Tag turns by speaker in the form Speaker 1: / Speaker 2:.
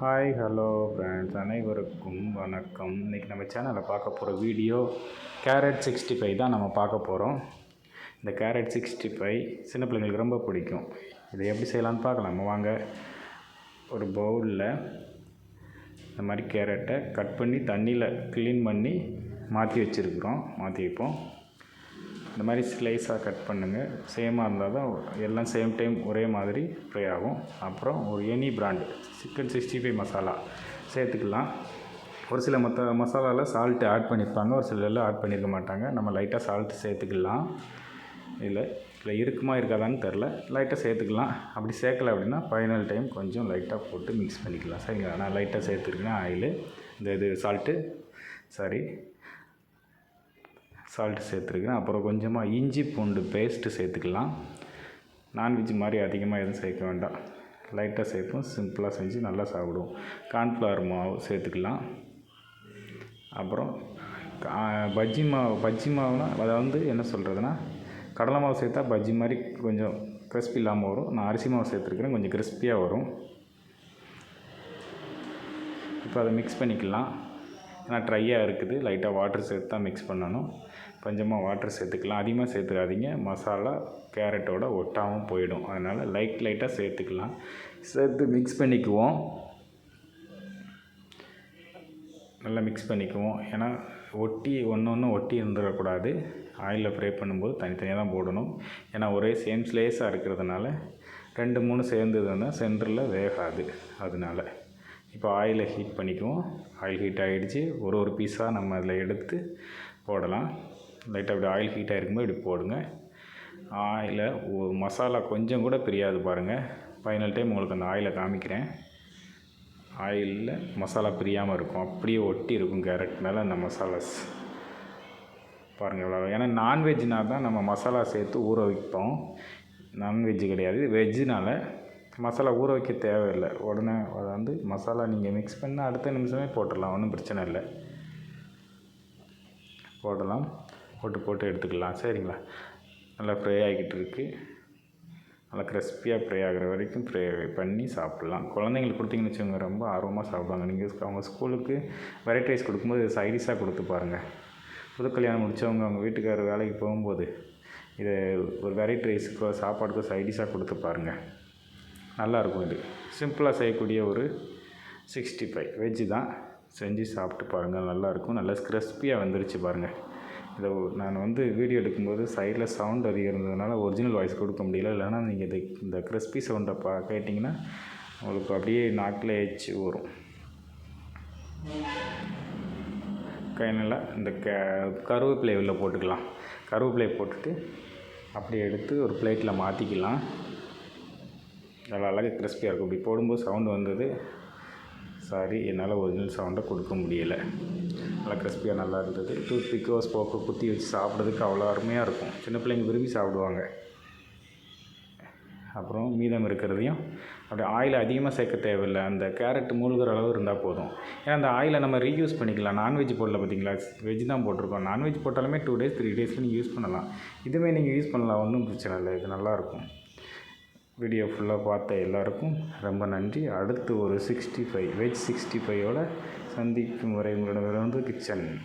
Speaker 1: Hi hello friends அனைவருக்கும் வணக்கம். இன்றைக்கி நம்ம சேனலில் பார்க்க போகிற வீடியோ கேரட் சிக்ஸ்டி ஃபைவ் தான் நம்ம பார்க்க போகிறோம் இந்த கேரட் சிக்ஸ்டி ஃபைவ் சின்ன பிள்ளைங்களுக்கு ரொம்ப பிடிக்கும். இதை எப்படி செய்யலான்னு பார்க்கலாம். வாங்க. ஒரு பவுலில் இந்த மாதிரி கேரட்டை கட் பண்ணி தண்ணியில் க்ளீன் பண்ணி மாற்றி வச்சுருக்குறோம். மாற்றி வைப்போம். இந்த மாதிரி ஸ்லைஸாக கட் பண்ணுங்கள் சேமாக இருந்தால் தான் எல்லாம் சேம் டைம் ஒரே மாதிரி ஃப்ரை ஆகும். அப்புறம் ஒரு any brand chicken sixty five masala சேர்த்துக்கலாம். ஒரு சில மற்ற மசாலாவில் சால்ட்டு ஆட் பண்ணியிருப்பாங்க ஒரு சிலரில் ஆட் பண்ணியிருக்க மாட்டாங்க. நம்ம லைட்டாக சால்ட்டு சேர்த்துக்கலாம். இல்லை இல்லை இருக்குமா இருக்காதான்னு தெரில லைட்டாக சேர்த்துக்கலாம். அப்படி சேர்க்கல அப்படின்னா ஃபைனல் டைம் கொஞ்சம் லைட்டாக போட்டு மிக்ஸ் பண்ணிக்கலாம். சரிங்களா? நான் லைட்டாக சேர்த்துருக்கேன். ஆயிலு. இந்த இது சால்ட்டு சாரி சால்ட்டு சேர்த்துருக்கேன் அப்புறம் கொஞ்சமாக இஞ்சி பூண்டு பேஸ்ட்டு சேர்த்துக்கலாம். நான்வெஜ் மாதிரி அதிகமாக எதுவும் சேர்க்க வேண்டாம். லைட்டாக சேர்ப்போம். சிம்பிளாக செஞ்சு நல்லா சாப்பிடுவோம். கார்ன்ஃப்ளவர் மாவு சேர்த்துக்கலாம். அப்புறம் பஜ்ஜி மாவு பஜ்ஜி மாவுனா அதை வந்து என்ன சொல்கிறதுனா கடலை மாவு சேர்த்தா பஜ்ஜி மாதிரி கொஞ்சம் கிறிஸ்பி இல்லாமல் வரும். நான் அரிசி மாவு சேர்த்துருக்கிறேன். கொஞ்சம் கிறிஸ்பியாக வரும். இப்போ அதை மிக்ஸ் பண்ணிக்கலாம். ஏன்னா ட்ரையாக இருக்குது. லைட்டாக வாட்டர் சேர்த்து தான் மிக்ஸ் பண்ணணும். கொஞ்சமாக வாட்டர் சேர்த்துக்கலாம். அதிகமாக சேர்த்துக்காதீங்க. மசாலா கேரட்டோட ஒட்டாமல் போயிடும். அதனால் லைட் லைட்டாக சேர்த்துக்கலாம். சேர்த்து மிக்ஸ் பண்ணிக்குவோம். நல்லா மிக்ஸ் பண்ணிக்குவோம். ஏன்னா ஒட்டி ஒன்று ஒன்று ஒட்டி இருந்துடக்கூடாது. ஆயிலில் ஃப்ரை பண்ணும்போது தனித்தனியாக தான் போடணும். ஏன்னா ஒரே சேம் ஸ்லேஸாக இருக்கிறதுனால ரெண்டு மூணு சேர்ந்ததுன்னா சென்டரில் வேகாது. அதனால இப்போ ஆயிலை ஹீட் பண்ணிக்குவோம். ஆயில் ஹீட் ஆகிடுச்சு ஒரு ஒரு பீஸாக நம்ம அதில் எடுத்து போடலாம். லைட்டாக அப்படி ஆயில் ஹீட்டாக இருக்கும்போது இப்படி போடுங்க. ஆயில மசாலா கொஞ்சம் கூட பிரியாது பாருங்கள் ஃபைனல் டைம் உங்களுக்கு அந்த ஆயிலை காமிக்கிறேன். ஆயிலில் மசாலா பிரியாமல் இருக்கும். அப்படியே ஒட்டி இருக்கும் கேரட் மேலே அந்த மசாலாஸ். பாருங்கள் எவ்வளோ ஏன்னா நான்வெஜ்னா தான் நம்ம மசாலா சேர்த்து ஊற வைப்போம். நான்வெஜ் கிடையாது. வெஜ்ஜுனால மசாலா ஊற வைக்க தேவையில்லை. உடனே அதை வந்து மசாலா நீங்கள் மிக்ஸ் பண்ணால் அடுத்த நிமிஷமே போட்டுடலாம். ஒன்றும் பிரச்சனை இல்லை. போடலாம். போட்டு போட்டு எடுத்துக்கலாம். சரிங்களா? நல்லா ஃப்ரை ஆகிக்கிட்டு இருக்குது நல்லா கிறிஸ்பியாக ஃப்ரை ஆகிற வரைக்கும் ஃப்ரை பண்ணி சாப்பிட்லாம். குழந்தைங்களுக்கு கொடுத்தீங்கன்னு வச்சுக்கோங்க ரொம்ப ஆர்வமாக சாப்பிடுவாங்க. நீங்கள் அவங்க ஸ்கூலுக்கு வெரைட்டி ரைஸ் கொடுக்கும்போது சைடிஷாக கொடுத்து பாருங்கள் புது கல்யாணம் முடித்தவங்க அவங்க வீட்டுக்காரர் வேலைக்கு போகும்போது இதை ஒரு வெரைட்டி ரைஸுக்கோ சாப்பாடுக்கோ சைடிஷாக கொடுத்து பாருங்கள் நல்லாயிருக்கும் இது. சிம்பிளாக செய்யக்கூடிய ஒரு சிக்ஸ்டி ஃபைவ் வெஜ்ஜு தான். செஞ்சு சாப்பிட்டு பாருங்கள் நல்லாயிருக்கும் நல்லா கிறிஸ்பியாக வந்துருச்சு பாருங்கள் இதை நான் வந்து வீடியோ எடுக்கும்போது சைடில் சவுண்ட் அதிகம் இருந்ததுனால ஒரிஜினல் வாய்ஸ் கொடுக்க முடியல. இல்லைன்னா நீங்கள் இது இந்த கிறிஸ்பி சவுண்டை பா கேட்டிங்கன்னா உங்களுக்கு அப்படியே நாக்கில் எச்சு வரும். கையில் இந்த க கருவேப்பிலை உள்ள போட்டுக்கலாம். கருவேப்பிலையை போட்டுட்டு அப்படியே எடுத்து ஒரு பிளேட்டில் மாற்றிக்கலாம் நல்லா அழகாக கிறிஸ்பியாக இருக்கும். இப்படி போடும்போது சவுண்டு வந்தது. சாரி என்னால் ஒரிஜினல் சவுண்டை கொடுக்க முடியலை. நல்லா கிறிஸ்பியாக நல்லா இருந்தது. டூத் பிக்கோ ஸ்போக்கோ குத்தி வச்சு சாப்பிட்றதுக்கு அவ்வளோ அருமையாக இருக்கும். சின்ன பிள்ளைங்க விரும்பி சாப்பிடுவாங்க. அப்புறம் மீதம் இருக்கிறதையும் அப்படியே ஆயில் அதிகமாக சேர்க்க தேவையில்லை. அந்த கேரட் மூழ்கிற அளவு இருந்தால் போதும். ஏன்னா அந்த ஆயிலை நம்ம ரீயூஸ் பண்ணிக்கலாம். நான்வெஜ் போடல பார்த்தீங்களா? வெஜ் தான் போட்டிருக்கோம். நான்வெஜ் போட்டாலுமே டூ டேஸ் த்ரீ டேஸில் நீங்கள் யூஸ் பண்ணலாம். இதுவுமே நீங்கள் யூஸ் பண்ணலாம். ஒன்றும் பிரச்சனை இல்லை. இது நல்லாயிருக்கும் வீடியோ ஃபுல்லாக பார்த்த எல்லாருக்கும் ரொம்ப நன்றி. அடுத்து ஒரு சிக்ஸ்டி ஃபைவ் வெஜ் சிக்ஸ்டி ஃபைவோட சந்திக்கும் வரை உங்களிடம் வந்து கிச்சன்.